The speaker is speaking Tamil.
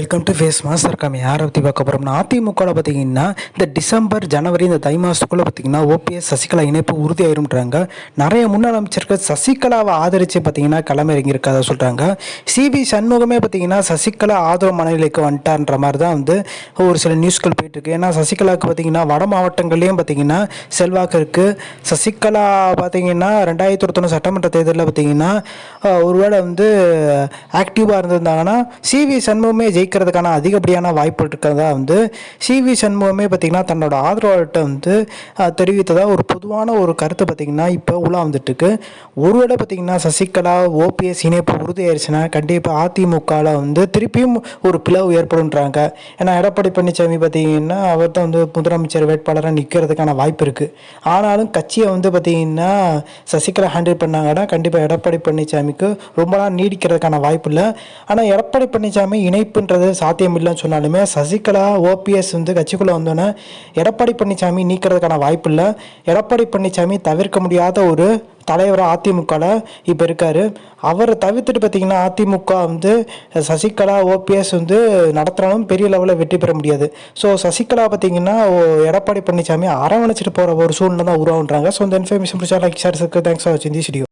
வெல்கம் டு ஃபேஸ் மாஸ்டர் காமி யாரை பற்றி பார்க்க போகிறோம்னா அதிமுகவில் பார்த்தீங்கன்னா இந்த டிசம்பர் ஜனவரி இந்த தை மாதத்துக்குள்ளே பார்த்தீங்கன்னா ஓபிஎஸ் சசிகலா இணைப்பு உறுதியாயிரும்ன்றாங்க. நிறைய முன்னாள் அமைச்சர்கள் சசிகலாவை ஆதரித்து பார்த்தீங்கன்னா களமிறங்கியிருக்காத சொல்கிறாங்க சிபி சண்முகமே பார்த்தீங்கன்னா சசிகலா ஆதரவு மனநிலைக்கு வந்துட்டான்ற மாதிரி தான் வந்து ஒரு சில நியூஸ்கள் போயிட்டுருக்கு. ஏன்னா சசிகலாவுக்கு பார்த்தீங்கன்னா வட மாவட்டங்கள்லேயும் பார்த்தீங்கன்னா செல்வாக்கு இருக்குது சசிகலா பார்த்தீங்கன்னா ரெண்டாயிரத்தி ஒருத்தொன்று சட்டமன்ற தேர்தலில் பார்த்தீங்கன்னா ஒருவேளை வந்து ஆக்டிவாக இருந்திருந்தாங்கன்னா சிவி சண்முகமே ஜெயிக்கிறதுக்கான அதிகப்படியான வாய்ப்புகள் இருக்கிறதா வந்து சிவி சண்முகமே பார்த்திங்கன்னா தன்னோட ஆதரவாளர்கிட்ட வந்து தெரிவித்ததாக ஒரு பொதுவான ஒரு கருத்து பார்த்திங்கன்னா இப்போ உலா வந்துட்டுருக்கு. ஒருவேளை பார்த்திங்கன்னா சசிகலா ஓபிஎஸ் இணைப்பு உறுதியாயிருச்சுன்னா கண்டிப்பாக அதிமுகவில் வந்து திருப்பியும் ஒரு பிளவு ஏற்படும்ன்றாங்க. ஏன்னா எடப்பாடி பழனிசாமி பார்த்திங்கன்னா அவர் தான் வந்து முதலமைச்சர் வேட்பாளராக நிற்கிறதுக்கான வாய்ப்பு இருக்குது ஆனாலும் கட்சியை வந்து பார்த்திங்கன்னா சசிகலா ஹேண்டில் பண்ணாங்கன்னா கண்டிப்பாக எடப்பாடி பழனிசாமிக்கு ரொம்ப நாள் நீடிக்கிறதுக்கான வாய்ப்பு இல்லை. ஆனால் எடப்பாடி பழனிசாமி இணைப்புன்றது நீக்கிறது சாத்தியமில்லைன்னு சொன்னாலுமே சசிகலா ஓபிஎஸ் வந்து கட்சிக்குள்ளே வந்தோன்னே எடப்பாடி பழனிசாமி நீக்கிறதுக்கான வாய்ப்பு இல்லை எடப்பாடி பழனிசாமி தவிர்க்க முடியாத ஒரு தலைவராக அதிமுகவில் இப்போ இருக்கார். அவரை தவிர்த்துட்டு பார்த்தீங்கன்னா அதிமுக வந்து சசிகலா ஓபிஎஸ் வந்து நடத்துகிறாலும் பெரிய லெவலில் வெற்றி பெற முடியாது. ஸோ சசிகலா பார்த்தீங்கன்னா எடப்பாடி பழனிசாமி அரவணைச்சிட்டு போகிற ஒரு சூழ்நிலை தான் உருவாகுன்றாங்க. ஸோ இந்த இன்ஃபர்மேஷன் பிடிச்சா லைக் ஷேர் தேங்க்ஸ் ஃபார் வாட்சிங் தி